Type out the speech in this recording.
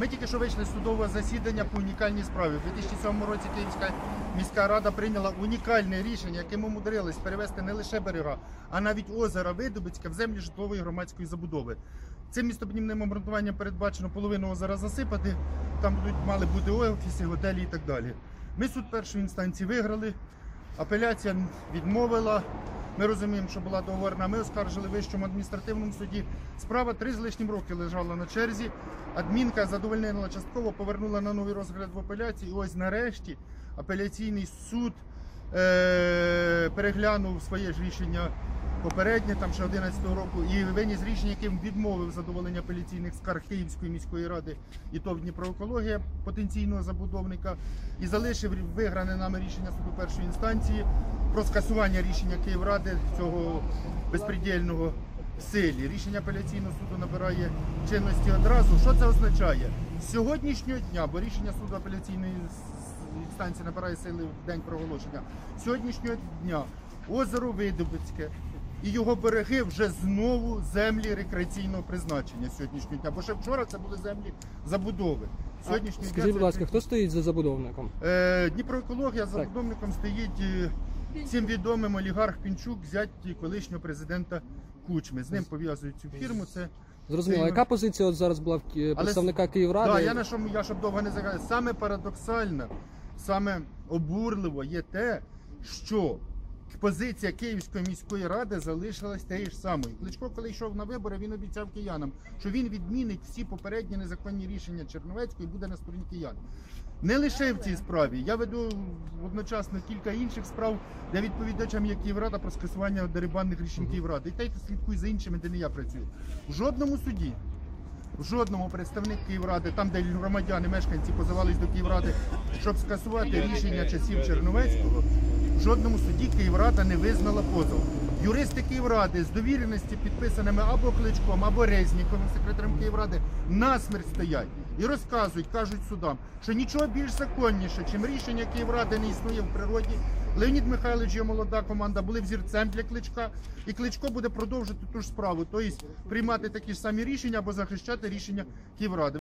Ми тільки що вийшли з судового засідання по унікальній справі. У 2007 році Київська міська рада прийняла унікальне рішення, яким умудрились перевести не лише берега, а навіть озеро Видубицьке в землі житлової громадської забудови. Цим містобудівним обґрунтуванням передбачено половину озера засипати. Там будуть мали бути офіси, готелі і так далі. Ми суд першої інстанції виграли. Апеляція відмовила. Ми розуміємо, що була договорена. Ми оскаржили в вищому адміністративному суді. Справа три з лишнім роки лежала на черзі. Адмінка задовольнила частково, повернула на новий розгляд в апеляції. І ось нарешті апеляційний суд е- переглянув своє ж рішення попереднє, там ще 11-го року, і виніс рішення, яким відмовив задоволення апеляційних скарг Київської міської ради і ТОВ Дніпроекологія потенційного забудовника і залишив вигране нами рішення суду першої інстанції про скасування рішення Київради цього безпредельного в силі. Рішення апеляційного суду набирає чинності одразу. Що це означає? З сьогоднішнього дня, бо рішення суду апеляційної інстанції набирає сили в день проголошення. з Сьогоднішнього дня озеро Видобицьке і його береги вже знову землі рекреаційного призначення сьогоднішнього дня. Бо ще вчора це були землі забудови. Сьогоднішнього дня Скажіть, будь це- ласка, хто стоїть за забудовником? Е, Дніпроекологія за забудовником стоїть е, всім відомим олігарх Пінчук, зять колишнього президента Кучми. З ним пов'язують цю фірму. Це Зрозуміло, яка позиція от зараз була в Ки- Але- представника Київради? Да, я на що я щоб довго не загадав. Саме парадоксально, саме обурливо є те, що позиція Київської міської ради залишилась тією ж самою. Кличко, коли йшов на вибори, він обіцяв киянам, що він відмінить всі попередні незаконні рішення Черновецької і буде на стороні киян. Не лише в цій справі. Я веду одночасно кілька інших справ, де відповідачам є Київрада про скасування дерибанних рішень Київради. І та й слідкуй за іншими, де не я працюю. В жодному суді в жодному представник Київради, там, де громадяни, мешканці позивались до Київради, щоб скасувати рішення часів Черновецького, жодному суді Київрада не визнала позов. Юристи Київради з довіреності, підписаними або Кличком, або Резніковим, секретарем Київради, насмерть стоять і розказують, кажуть судам, що нічого більш законніше, чим рішення Київради не існує в природі. Леонід Михайлович, його молода команда були взірцем для кличка, і кличко буде продовжити ту ж справу, тобто приймати такі ж самі рішення або захищати рішення Київради.